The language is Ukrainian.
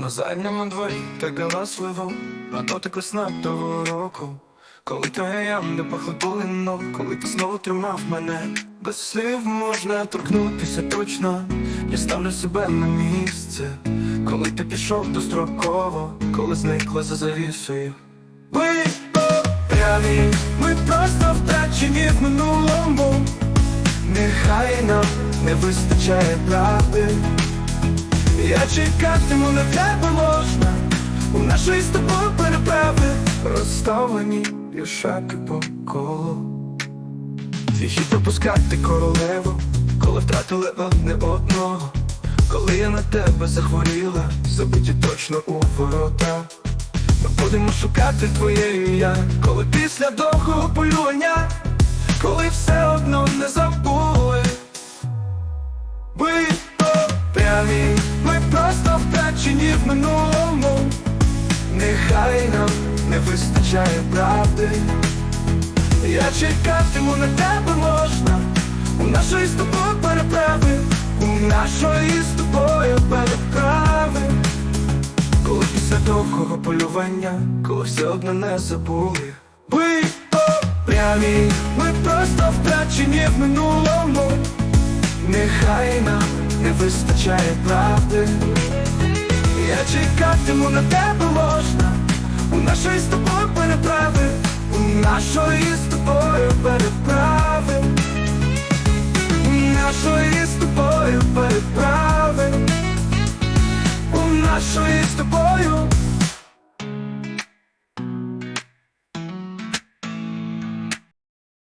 На задньому дворі так галасливо, а дотик весна того року. Коли твоя ям не пахла полино, коли ти знову тримав мене, без слів можна торкнутися точно, я ставлю себе на місце, коли ти пішов достроково, коли зникла за завісою. Ви прямі, ми просто втрачені в минулому. Нехай нам не вистачає правди. Я чекатиму на тебе можна. У нашої з тобою переправи Розставлені пішаки по колу. Твій пропускати королеву Коли втратили одне одного. Коли я на тебе захворіла Забиті точно у ворота. Ми будемо шукати твоє ім'я Коли після довгого полювання Коли все одно не забули. Прямі, ми просто втрачені в минулому. Нехай нам не вистачає правди. Я чекатиму на тебе можна. У нашої з тобою переправи, у нашої з тобою переправи. Коли після довгого полювання, коли все одно не забули. Ви прямі, ми просто втрачені в минулому. Нехай нам не вистачає правди. Тратимо на тебе можна, у нашої з тобою переправи, у нашої з тобою переправи, у нашої з тобою переправи, у нашої з тобою.